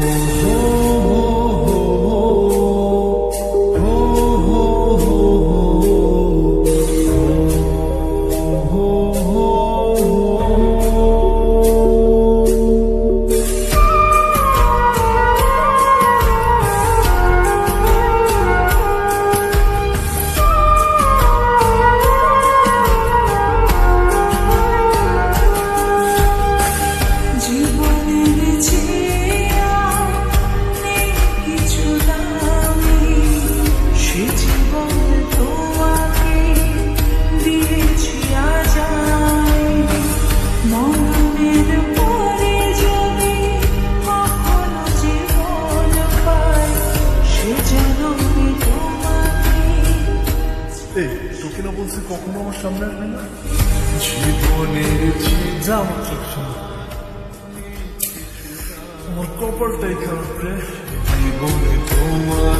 Oh, বলছি কখনো আমার সামনে আসবে না? জীবনের যাও ঠিক সময় আমার কপালটাই খারাপ রে। জীবনে তোমার